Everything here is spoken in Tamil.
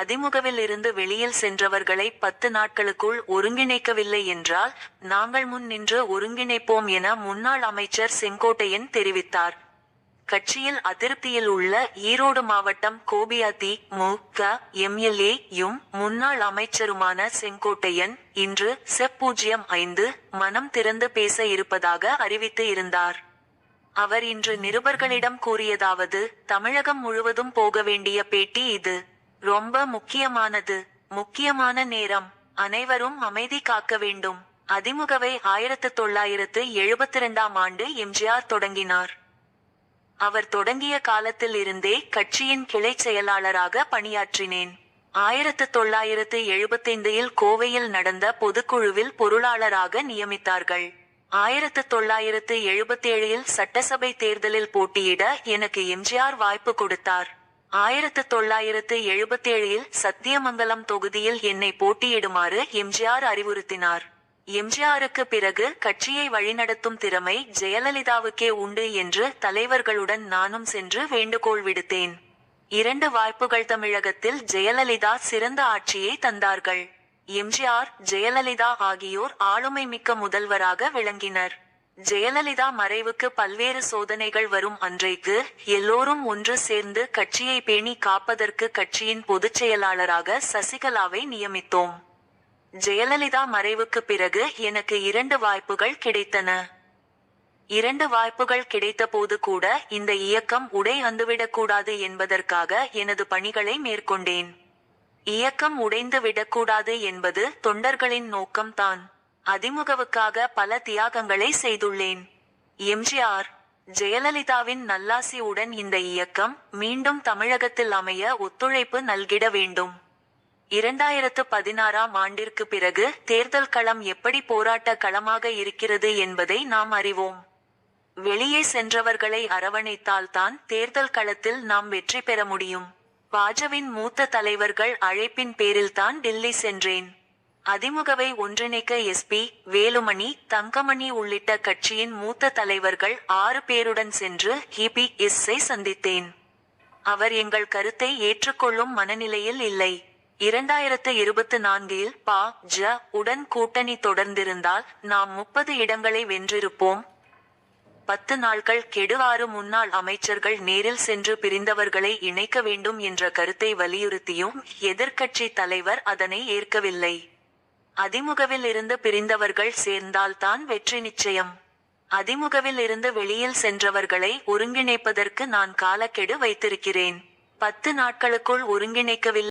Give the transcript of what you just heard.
அதிமுகவில் இருந்து வெளியில் சென்றவர்களை பத்து நாட்களுக்குள் ஒருங்கிணைக்கவில்லை என்றால் நாங்கள் முன் நின்று ஒருங்கிணைப்போம் என முன்னாள் அமைச்சர் செங்கோட்டையன் தெரிவித்தார். கட்சியில் அதிருப்தியில் உள்ள ஈரோடு மாவட்டம் கோபியாதி மு க எம்எல்ஏ யும் முன்னாள் அமைச்சருமான செங்கோட்டையன் இன்று செப் பூஜ்ஜியம் ஐந்து மனம் திறந்து பேச இருப்பதாக அறிவித்து இருந்தார். அவர் இன்று நிருபர்களிடம் கூறியதாவது தமிழகம் முழுவதும் போக வேண்டிய பேட்டி இது. ரொம்ப முக்கியமானது. முக்கியமான நேரம். அனைவரும் அமைதி காக்க வேண்டும். அதிமுகவை ஆயிரத்து தொள்ளாயிரத்து எழுபத்தி இரண்டாம் ஆண்டு எம்ஜிஆர் தொடங்கினார். அவர் தொடங்கிய காலத்தில் இருந்தே கட்சியின் கிளை செயலாளராக பணியாற்றினேன். ஆயிரத்து தொள்ளாயிரத்து எழுபத்தைந்தில் கோவையில் நடந்த பொதுக்குழுவில் பொருளாளராக நியமித்தார்கள். ஆயிரத்து தொள்ளாயிரத்து எழுபத்தேழில் சட்டசபை தேர்தலில் போட்டியிட எனக்கு எம்ஜிஆர் வாய்ப்பு கொடுத்தார். ஆயிரத்து தொள்ளாயிரத்து எழுபத்தேழில் சத்தியமங்கலம் தொகுதியில் என்னை போட்டியிடுமாறு எம்ஜிஆர் அறிவுறுத்தினார். எம்ஜிஆருக்கு பிறகு கட்சியை வழிநடத்தும் திறமை ஜெயலலிதாவுக்கே உண்டு என்று தலைவர்களுடன் நானும் சென்று வேண்டுகோள் விடுத்தேன். இரண்டு வாய்ப்புகள் தமிழகத்தில் ஜெயலலிதா சிறந்த ஆட்சியை தந்தார்கள். எம்ஜிஆர் ஜெயலலிதா ஆகியோர் ஆளுமை மிக்க முதல்வராக விளங்கினர். ஜெயலலிதா மறைவுக்கு பல்வேறு சோதனைகள் வரும் அன்றைக்கு எல்லோரும் ஒன்று சேர்ந்து கட்சியை பேணி காப்பதற்கு கட்சியின் பொதுச் செயலாளராக சசிகலாவை நியமித்தோம். ஜெயலலிதா மறைவுக்கு பிறகு எனக்கு இரண்டு வாய்ப்புகள் கிடைத்தன. இரண்டு வாய்ப்புகள் கிடைத்தபோது கூட இந்த இயக்கம் உடை வந்துவிடக்கூடாது என்பதற்காக எனது பணிகளை மேற்கொண்டேன். இயக்கம் உடைந்து விடக்கூடாது என்பது தொண்டர்களின் நோக்கம்தான். அதிமுகவுக்காக பல தியாகங்களை செய்துள்ளேன். எம்ஜிஆர் ஜெயலலிதாவின் நல்லாசியுடன் இந்த இயக்கம் மீண்டும் தமிழகத்தில் அமைய ஒத்துழைப்பு நல்கிட வேண்டும். இரண்டாயிரத்து பதினாறாம் ஆண்டிற்கு பிறகு தேர்தல் களம் எப்படி போராட்ட களமாக இருக்கிறது என்பதை நாம் அறிவோம். வெளியே சென்றவர்களை அரவணைத்தால்தான் தேர்தல் களத்தில் நாம் வெற்றி பெற முடியும். பாஜவின் மூத்த தலைவர்கள் அழைப்பின் பேரில்தான் டெல்லி சென்றேன். அதிமுகவை ஒன்றிணைக்க எஸ்பி வேலுமணி தங்கமணி உள்ளிட்ட கட்சியின் மூத்த தலைவர்கள் ஆறு பேருடன் சென்று ஹிபி எஸ்ஐ சந்தித்தேன். அவர் எங்கள் கருத்தை ஏற்றுக்கொள்ளும் மனநிலையில் இல்லை. இரண்டாயிரத்து இருபத்து நான்கில் பா ஜ உடன் கூட்டணி தொடர்ந்திருந்தால் நாம் முப்பது இடங்களை வென்றிருப்போம். பத்து நாட்கள் கெடுவாறு முன்னாள் அமைச்சர்கள் நேரில் சென்று பிரிந்தவர்களை இணைக்க வேண்டும் என்ற கருத்தை வலியுறுத்தியும் எதிர்க்கட்சி தலைவர் அதனை ஏற்கவில்லை. அதிமுகவில் இருந்து பிரிந்தவர்கள் சேர்ந்தால்தான் வெற்றி நிச்சயம். அதிமுகவில் இருந்து வெளியில் சென்றவர்களை ஒருங்கிணைப்பதற்கு நான் காலக்கெடு வைத்திருக்கிறேன். பத்து நாட்களுக்குள் ஒருங்கிணைக்கவில்லை.